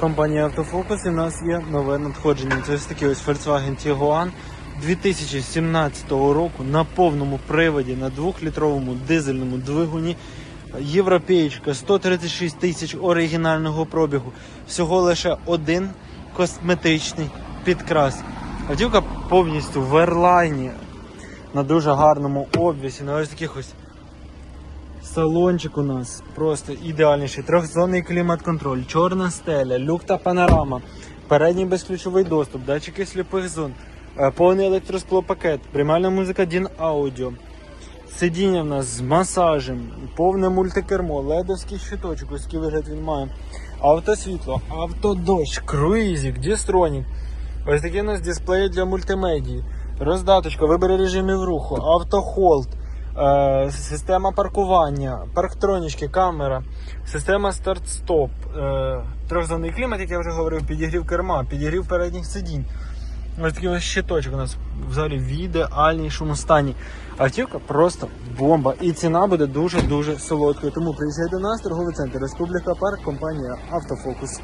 Компанія Автофокус і в нас є нове надходження. Це ось такий ось Volkswagen Tiguan 2017 року на повному приводі на 2-літровому дизельному двигуні. Європеєчка 136 тисяч оригінального пробігу. Всього лише один косметичний підкрас. Автівка повністю в ерлайні на дуже гарному обвісі, на ось таких ось Салончик у нас просто ідеальніший. Трьохзонний клімат-контроль, чорна стеля, люк та панорама, передній безключовий доступ, датчики сліпих зон, е, повний електросклопакет, приймальна музика DIN Audio, сидіння в нас з масажем, повне мультикермо, ледовський щиточок, ось який вигляд він має. Автосвітло, автодощ, круїзик, дістронік. Ось такі у нас дисплеї для мультимедії, роздаточка, вибір режимів руху, автохолд. Е, система паркування, парктронічки, камера, система старт-стоп, е, трьохзонний клімат, як я вже говорив, підігрів керма, підігрів передніх сидінь. Ось такий ось щиточок у нас взагалі в ідеальнішому стані. Автівка просто бомба. І ціна буде дуже-дуже солодкою. Тому приїжджай до нас, торговий центр Республіка Парк, компанія Автофокус.